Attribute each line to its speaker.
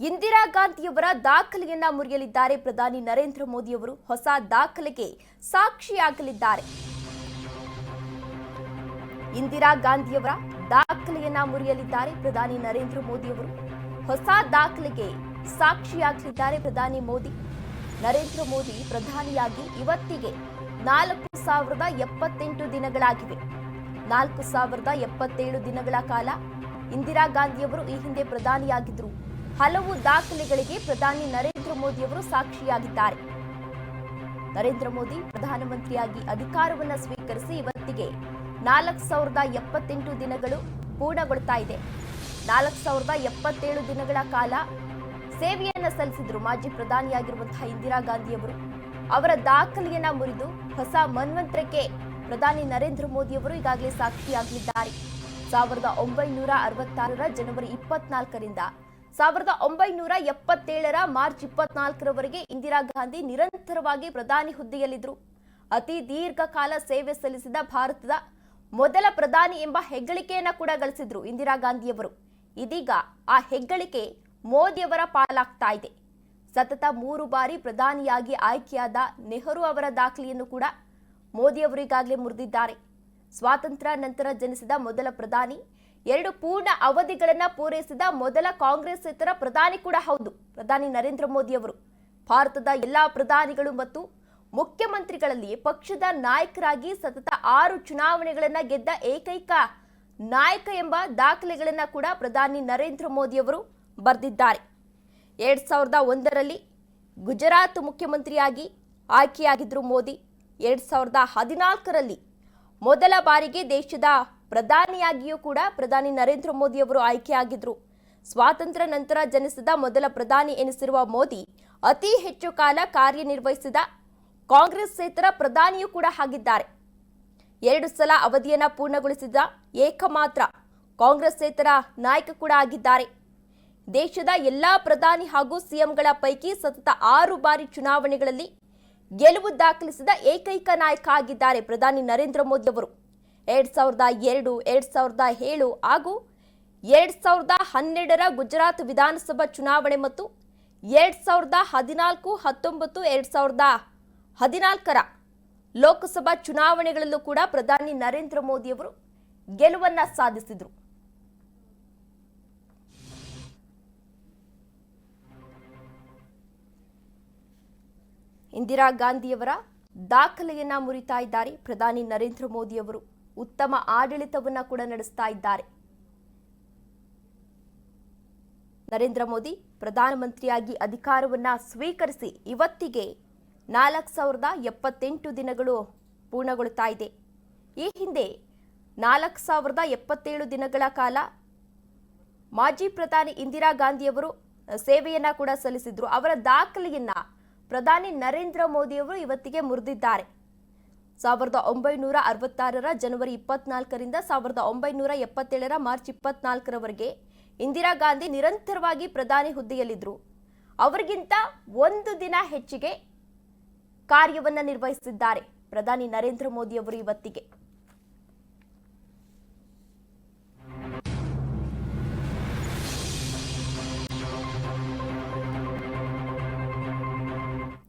Speaker 1: ಇಂದಿರಾ ಗಾಂಧಿಯವರ ದಾಖಲೆಯನ್ನ ಮುರಿಯಲಿದ್ದಾರೆ ಪ್ರಧಾನಿ ನರೇಂದ್ರ ಮೋದಿಯವರು. ಹೊಸ ದಾಖಲೆಗೆ ಸಾಕ್ಷಿಯಾಗಲಿದ್ದಾರೆ. ಇಂದಿರಾ ಗಾಂಧಿಯವರ ದಾಖಲೆಯನ್ನ ಮುರಿಯಲಿದ್ದಾರೆ ಪ್ರಧಾನಿ ನರೇಂದ್ರ ಮೋದಿಯವರು. ಹೊಸ ದಾಖಲೆಗೆ ಸಾಕ್ಷಿಯಾಗಲಿದ್ದಾರೆ ಪ್ರಧಾನಿ ಮೋದಿ. ನರೇಂದ್ರ ಮೋದಿ ಪ್ರಧಾನಿಯಾಗಿ ಇವತ್ತಿಗೆ ನಾಲ್ಕು ಸಾವಿರದ ಎಪ್ಪತ್ತೆಂಟು ದಿನಗಳಾಗಿವೆ. ನಾಲ್ಕು ಸಾವಿರದ ಎಪ್ಪತ್ತೇಳು ದಿನಗಳ ಕಾಲ ಇಂದಿರಾ ಗಾಂಧಿಯವರು ಈ ಹಿಂದೆ ಪ್ರಧಾನಿಯಾಗಿದ್ದರು. ಹಲವು ದಾಖಲೆಗಳಿಗೆ ಪ್ರಧಾನಿ ನರೇಂದ್ರ ಮೋದಿಯವರು ಸಾಕ್ಷಿಯಾಗಿದ್ದಾರೆ. ನರೇಂದ್ರ ಮೋದಿ ಪ್ರಧಾನಮಂತ್ರಿಯಾಗಿ ಅಧಿಕಾರವನ್ನು ಸ್ವೀಕರಿಸಿ ಇವತ್ತಿಗೆ ನಾಲ್ಕು ಸಾವಿರದ ಎಪ್ಪತ್ತೆಂಟು ದಿನಗಳು ಪೂರ್ಣಗೊಳ್ತಾ ಇದೆ. ನಾಲ್ಕು ಸಾವಿರದ ಎಪ್ಪತ್ತೇಳು ದಿನಗಳ ಕಾಲ ಸೇವೆಯನ್ನು ಸಲ್ಲಿಸಿದ್ರು ಮಾಜಿ ಪ್ರಧಾನಿಯಾಗಿರುವಂತಹ ಇಂದಿರಾ ಗಾಂಧಿಯವರು ಅವರ. ದಾಖಲೆಯನ್ನ ಮುರಿದು ಹೊಸ ಮನ್ವಂತರಕ್ಕೆ ಪ್ರಧಾನಿ ನರೇಂದ್ರ ಮೋದಿಯವರು ಈಗಾಗಲೇ ಸಾಕ್ಷಿಯಾಗಲಿದ್ದಾರೆ ಸಾವಿರದ ಒಂಬೈನೂರ ಅರವತ್ತಾರರ ಜನವರಿ ಇಪ್ಪತ್ನಾಲ್ಕರಿಂದ ಸಾವಿರದ ಒಂಬೈನೂರ ಎಪ್ಪತ್ತೇಳರ ಮಾರ್ಚ್ ಇಪ್ಪತ್ನಾಲ್ಕರವರೆಗೆ ಇಂದಿರಾ ಗಾಂಧಿ ನಿರಂತರವಾಗಿ ಪ್ರಧಾನಿ ಹುದ್ದೆಯಲ್ಲಿದ್ದರು. ಅತಿ ದೀರ್ಘಕಾಲ ಸೇವೆ ಸಲ್ಲಿಸಿದ ಭಾರತದ ಮೊದಲ ಪ್ರಧಾನಿ ಎಂಬ ಹೆಗ್ಗಳಿಕೆಯನ್ನು ಕೂಡ ಗಳಿಸಿದ್ರು ಇಂದಿರಾ ಗಾಂಧಿಯವರು. ಇದೀಗ ಆ ಹೆಗ್ಗಳಿಕೆ ಮೋದಿಯವರ ಪಾಲಾಗ್ತಾ ಇದೆ. ಸತತ ಮೂರು ಬಾರಿ ಪ್ರಧಾನಿಯಾಗಿ ಆಯ್ಕೆಯಾದ ನೆಹರು ಅವರ ದಾಖಲೆಯನ್ನು ಕೂಡ ಮೋದಿಯವರಿಗಾಗಲೇ ಮುರಿದಿದ್ದಾರೆ. ಸ್ವಾತಂತ್ರ್ಯ ನಂತರ ಜನಿಸಿದ ಮೊದಲ ಪ್ರಧಾನಿ ಎರಡು ಪೂರ್ಣ ಅವಧಿಗಳನ್ನು ಪೂರೈಸಿದ ಮೊದಲ ಕಾಂಗ್ರೆಸ್ ಇತರ ಪ್ರಧಾನಿ ಕೂಡ ಹೌದು. ಪ್ರಧಾನಿ ನರೇಂದ್ರ ಮೋದಿ ಅವರು. ಭಾರತದ ಎಲ್ಲಾ ಪ್ರಧಾನಿಗಳು ಮತ್ತು ಮುಖ್ಯಮಂತ್ರಿಗಳಲ್ಲಿ ಪಕ್ಷದ ನಾಯಕರಾಗಿ ಸತತ ಆರು ಚುನಾವಣೆಗಳನ್ನು ಗೆದ್ದ ಏಕೈಕ ನಾಯಕ ಎಂಬ ದಾಖಲೆಗಳನ್ನ ಕೂಡ ಪ್ರಧಾನಿ ನರೇಂದ್ರ ಮೋದಿಯವರು ಬರೆದಿದ್ದಾರೆ. ಎರಡ್ ಸಾವಿರದ ಒಂದರಲ್ಲಿ ಗುಜರಾತ್ ಮುಖ್ಯಮಂತ್ರಿಯಾಗಿ ಆಯ್ಕೆಯಾಗಿದ್ರು ಮೋದಿ. ಎರಡ್ ಸಾವಿರದ ಹದಿನಾಲ್ಕರಲ್ಲಿ ಮೊದಲ ಬಾರಿಗೆ ದೇಶದ ಪ್ರಧಾನಿಯಾಗಿಯೂ ಕೂಡ ಪ್ರಧಾನಿ ನರೇಂದ್ರ ಮೋದಿ ಅವರು ಆಯ್ಕೆಯಾಗಿದ್ರು. ಸ್ವಾತಂತ್ರ್ಯ ನಂತರ ಜನಿಸಿದ ಮೊದಲ ಪ್ರಧಾನಿ ಎನಿಸಿರುವ ಮೋದಿ ಅತಿ ಹೆಚ್ಚು ಕಾಲ ಕಾರ್ಯನಿರ್ವಹಿಸಿದ ಕಾಂಗ್ರೆಸ್ಸೇತರ ಪ್ರಧಾನಿಯೂ ಕೂಡ ಆಗಿದ್ದಾರೆ. ಎರಡು ಸಲ ಅವಧಿಯನ್ನು ಪೂರ್ಣಗೊಳಿಸಿದ ಏಕಮಾತ್ರ ಕಾಂಗ್ರೆಸ್ಸೇತರ ನಾಯಕ ಕೂಡ ಆಗಿದ್ದಾರೆ. ದೇಶದ ಎಲ್ಲಾ ಪ್ರಧಾನಿ ಹಾಗೂ ಸಿಎಂಗಳ ಪೈಕಿ ಸತತ ಆರು ಬಾರಿ ಚುನಾವಣೆಗಳಲ್ಲಿ ಗೆಲುವು ದಾಖಲಿಸಿದ ಏಕೈಕ ನಾಯಕ ಆಗಿದ್ದಾರೆ ಪ್ರಧಾನಿ ನರೇಂದ್ರ ಮೋದಿ ಅವರು. ಎರಡ್ ಸಾವಿರದ ಎರಡು, ಎರಡ್ ಸಾವಿರದ ಏಳು ಹಾಗೂ ಎರಡು ಸಾವಿರದ ಹನ್ನೆರಡರ ಗುಜರಾತ್ ವಿಧಾನಸಭಾ ಚುನಾವಣೆ ಮತ್ತು ಎರಡು ಸಾವಿರದ ಹದಿನಾಲ್ಕು, ಹತ್ತೊಂಬತ್ತು, ಎರಡು ಸಾವಿರದ ಹದಿನಾಲ್ಕರ ಲೋಕಸಭಾ ಚುನಾವಣೆಗಳಲ್ಲೂ ಕೂಡ ಪ್ರಧಾನಿ ನರೇಂದ್ರ ಮೋದಿಯವರು ಗೆಲುವನ್ನ ಸಾಧಿಸಿದರು. ಇಂದಿರಾ ಗಾಂಧಿಯವರ ದಾಖಲೆಯನ್ನ ಮುರಿತಾ ಇದ್ದಾರೆ ಪ್ರಧಾನಿ ನರೇಂದ್ರ ಮೋದಿಯವರು ಉತ್ತಮ ಆಡಳಿತವನ್ನ ಕೂಡ ನಡೆಸ್ತಾ ಇದ್ದಾರೆ. ನರೇಂದ್ರ ಮೋದಿ ಪ್ರಧಾನಮಂತ್ರಿಯಾಗಿ ಅಧಿಕಾರವನ್ನ ಸ್ವೀಕರಿಸಿ ಇವತ್ತಿಗೆ ನಾಲ್ಕು ಸಾವಿರದ ಎಪ್ಪತ್ತೆಂಟು ದಿನಗಳು ಪೂರ್ಣಗೊಳ್ತಾ ಇದೆ. ಈ ಹಿಂದೆ ನಾಲ್ಕು ಸಾವಿರದ ಎಪ್ಪತ್ತೇಳು ದಿನಗಳ ಕಾಲ ಮಾಜಿ ಪ್ರಧಾನಿ ಇಂದಿರಾ ಗಾಂಧಿಯವರು ಸೇವೆಯನ್ನ ಕೂಡ ಸಲ್ಲಿಸಿದ್ರು. ಅವರ ದಾಖಲೆಯನ್ನ ಪ್ರಧಾನಿ ನರೇಂದ್ರ ಮೋದಿಯವರು ಇವತ್ತಿಗೆ ಮುರಿದಿದ್ದಾರೆ. ಸಾವಿರದ ಒಂಬೈನೂರ ಅರವತ್ತಾರರ ಜನವರಿ ಇಪ್ಪತ್ನಾಲ್ಕರಿಂದ ಸಾವಿರದ ಒಂಬೈನೂರ ಎಪ್ಪತ್ತೇಳರ ಮಾರ್ಚ್ ಇಪ್ಪತ್ನಾಲ್ಕರವರೆಗೆ ಇಂದಿರಾ ಗಾಂಧಿ ನಿರಂತರವಾಗಿ ಪ್ರಧಾನಿ ಹುದ್ದೆಯಲ್ಲಿದ್ದರು. ಅವರಿಗಿಂತ ಒಂದು ದಿನ ಹೆಚ್ಚಿಗೆ ಕಾರ್ಯವನ್ನು ನಿರ್ವಹಿಸಿದ್ದಾರೆ ಪ್ರಧಾನಿ ನರೇಂದ್ರ ಮೋದಿಯವರು ಇವತ್ತಿಗೆ.